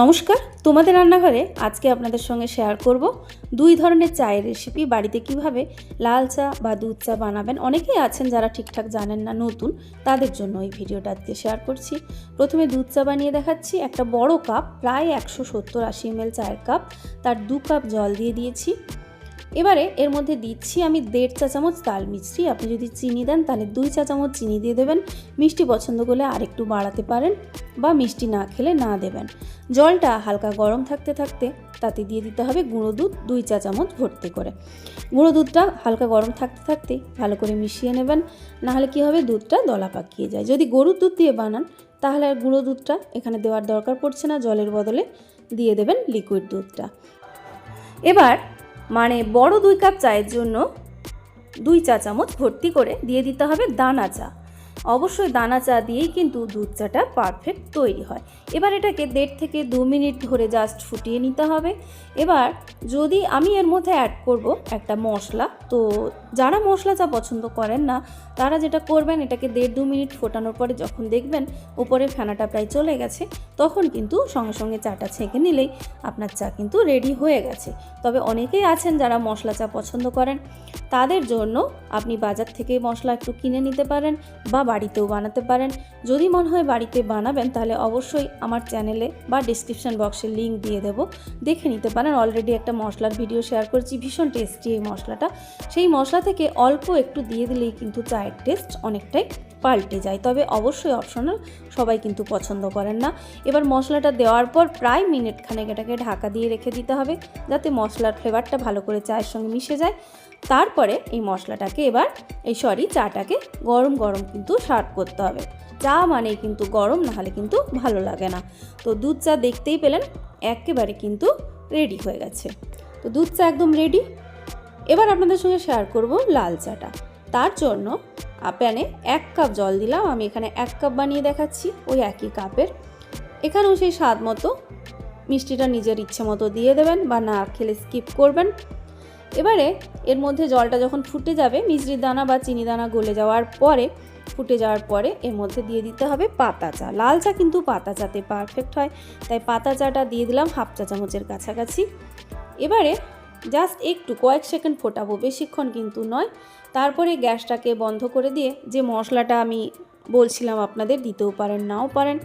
নমস্কার, তোমাদের রান্নাঘরে আজকে আপনাদের সঙ্গে শেয়ার করব দুই ধরনের চায়ের রেসিপি বাড়িতে কীভাবে লাল চা বা দুধ চা বানাবেন। অনেকেই আছেন যারা ঠিকঠাক জানেন না, নতুন, তাদের জন্য এই ভিডিওটা আজকে শেয়ার করছি। প্রথমে দুধ চা বানিয়ে দেখাচ্ছি। একটা বড় কাপ প্রায় একশো সত্তর আশি এমএল চায়ের কাপ তার দু কাপ জল দিয়ে দিয়েছি। এবারে এর মধ্যে দিচ্ছি আমি দেড় চা চামচ তাল মিষ্টি। আপনি যদি চিনি দেন, তাহলে দুই চা চামচ চিনি দিয়ে দেবেন। মিষ্টি পছন্দ করলে আর একটু বাড়াতে পারেন বা মিষ্টি না খেলে না দেবেন। জলটা হালকা গরম থাকতে থাকতে তাতে দিয়ে দিতে হবে গুঁড়ো দুধ, দুই চা চামচ ভর্তি করে। গুঁড়ো দুধটা হালকা গরম থাকতে থাকতেই ভালো করে মিশিয়ে নেবেন। নাহলে কী হবে, দুধটা দলা পাকিয়ে যায়। যদি গরুর দুধ দিয়ে বানান, তাহলে আর গুঁড়ো দুধটা এখানে দেওয়ার দরকার পড়ছে না। জলের বদলে দিয়ে দেবেন লিকুইড দুধটা। এবার মানে বড় দুই কাপ চায়ের জন্য দুই চা চামচ ভর্তি করে দিয়ে দিতে হবে দানা চা। অবশ্যই দানা চা দিয়েই কিন্তু দুধ চাটা পারফেক্ট তৈরি হয়। এবার এটাকে দেড় থেকে দু মিনিট ধরে জাস্ট ফুটিয়ে নিতে হবে। এবার যদি আমি এর মধ্যে অ্যাড করব একটা মশলা, তো যারা মশলা চা পছন্দ করেন না, তারা যেটা করবেন, এটাকে দেড় দু মিনিট ফোটানোর পরে যখন দেখবেন উপরে ফেনাটা প্রায় চলে গেছে, তখন কিন্তু সঙ্গে সঙ্গে চাটা ছেঁকে নিলেই আপনার চা কিন্তু রেডি হয়ে গেছে। তবে অনেকেই আছেন যারা মশলা চা পছন্দ করেন, তাদের জন্য আপনি বাজার থেকে মশলা একটু কিনে নিতে পারেন বা বাড়িতেও বানাতে পারেন। যদি মনে হয় বাড়িতে বানাবেন, তাহলে অবশ্যই আমার চ্যানেলে বা ডিসক্রিপশান বক্সে লিঙ্ক দিয়ে দেব। দেখে নিতে পারেন অলরেডি একটা মশলার ভিডিও শেয়ার করেছি, ভীষণ টেস্টি এই মশলাটা। সেই মশলা থেকে অল্প একটু দিয়ে দিলেই কিন্তু চায়ের টেস্ট অনেকটাই পাল্টে যায়। তবে অবশ্যই অপশনাল সবাই কিন্তু পছন্দ করেন না। এবার মশলাটা দেওয়ার পর প্রায় মিনিট খানেক এটাকে ঢাকা দিয়ে রেখে দিতে হবে, যাতে মশলার ফ্লেভারটা ভালো করে চায়ের সঙ্গে মিশে যায়। তারপরে এই মশলাটাকে এবার, এই সরি চাটাকে গরম গরম কিন্তু সার্ভ করতে হবে। চা মানে কিন্তু গরম না হলে কিন্তু ভালো লাগে না। তো দুধ চা দেখতেই পেলেন, একেবারে কিন্তু রেডি হয়ে গেছে। তো দুধ চা একদম রেডি এবার আপনাদের সঙ্গে শেয়ার করব লাল চাটা। তার জন্য প্যানে এক কাপ জল দিলাম, আমি এখানে এক কাপ বানিয়ে দেখাচ্ছি, ওই একই কাপের। এখানেও সেই স্বাদ মতো, মিষ্টিটা নিজের ইচ্ছে মতো দিয়ে দেবেন বা না খেলে স্কিপ করবেন। এবারে এর মধ্যে জলটা যখন ফুটে যাবে মিষ্টির দানা বা চিনি দানা গলে যাওয়ার পরে, ফুটে যাওয়ার পরে এর মধ্যে দিয়ে দিতে হবে পাতা চা। লাল চা কিন্তু পাতা চাতে পারফেক্ট হয়, তাই পাতা চাটা দিয়ে দিলাম হাফ চা চামচের কাছাকাছি। এবারে জাস্ট একটু কয়েক সেকেন্ড ফোটাবো, বেশিক্ষণ কিন্তু নয়। তারপরে গ্যাসটাকে বন্ধ করে দিয়ে যে মশলাটা আমি বলছিলাম আপনাদের দিতেও পারেন, নাও পারেন।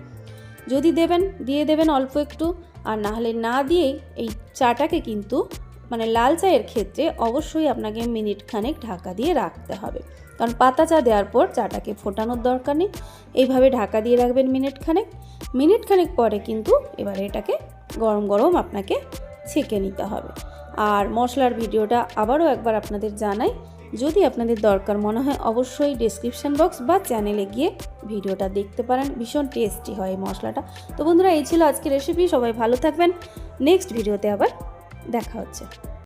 যদি দেবেন, দিয়ে দেবেন অল্প একটু। আর না হলে না দিয়েই এই চাটাকে কিন্তু মানে লাল চায়ের ক্ষেত্রে অবশ্যই আপনাকে মিনিট খানেক ঢাকা দিয়ে রাখতে হবে। কারণ পাতা চা দেওয়ার পর চাটাকে ফোটানোর দরকার নেই। এইভাবে ঢাকা দিয়ে রাখবেন মিনিট খানেক। মিনিট খানেক পরে কিন্তু এবারে এটাকে গরম গরম আপনাকে ছেঁকে নিতে হবে। আর মশলার ভিডিওটা আবারও একবার আপনাদের জানাই। যদি আপনাদের দরকার মনে হয় অবশ্যই ডিসক্রিপশান বক্স বা চ্যানেলে গিয়ে ভিডিওটা দেখতে পারেন। ভীষণ টেস্টি হয় এই মশলাটা। তো বন্ধুরা, এই ছিল আজকের রেসিপি সবাই ভালো থাকবেন। নেক্সট ভিডিওতে আবার দেখা হচ্ছে।